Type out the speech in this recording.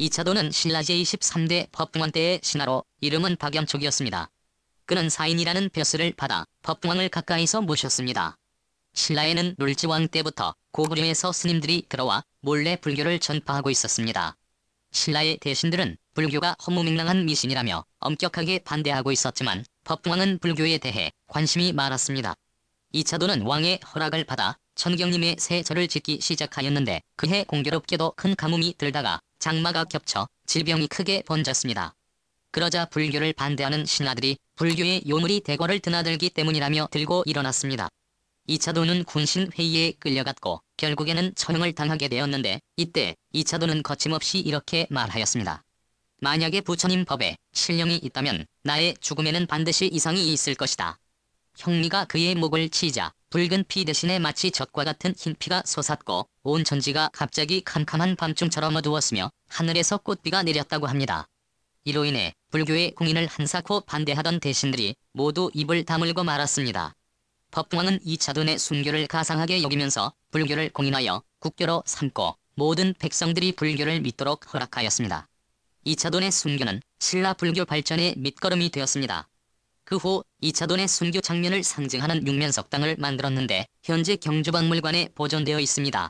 이차도는 신라 제23대 법궁왕 때의 신하로 이름은 박염촉이었습니다. 그는 사인이라는 벼슬을 받아 법궁왕을 가까이서 모셨습니다. 신라에는 놀지왕 때부터 고구려에서 스님들이 들어와 몰래 불교를 전파하고 있었습니다. 신라의 대신들은 불교가 허무맹랑한 미신이라며 엄격하게 반대하고 있었지만 법궁왕은 불교에 대해 관심이 많았습니다. 이차도는 왕의 허락을 받아 천경님의 새 절을 짓기 시작하였는데 그해 공교롭게도 큰 가뭄이 들다가 장마가 겹쳐 질병이 크게 번졌습니다. 그러자 불교를 반대하는 신하들이 불교의 요물이 대궐을 드나들기 때문이라며 들고 일어났습니다. 이차도는 군신 회의에 끌려갔고 결국에는 처형을 당하게 되었는데 이때 이차도는 거침없이 이렇게 말하였습니다. 만약에 부처님 법에 신령이 있다면 나의 죽음에는 반드시 이상이 있을 것이다. 형리가 그의 목을 치자 붉은 피 대신에 마치 젖과 같은 흰 피가 솟았고 온 천지가 갑자기 캄캄한 밤중처럼 어두웠으며 하늘에서 꽃비가 내렸다고 합니다. 이로 인해 불교의 공인을 한사코 반대하던 대신들이 모두 입을 다물고 말았습니다. 법왕은 이차돈의 순교를 가상하게 여기면서 불교를 공인하여 국교로 삼고 모든 백성들이 불교를 믿도록 허락하였습니다. 이차돈의 순교는 신라 불교 발전의 밑거름이 되었습니다. 그후 이차돈의 순교 장면을 상징하는 육면석당을 만들었는데 현재 경주박물관에 보존되어 있습니다.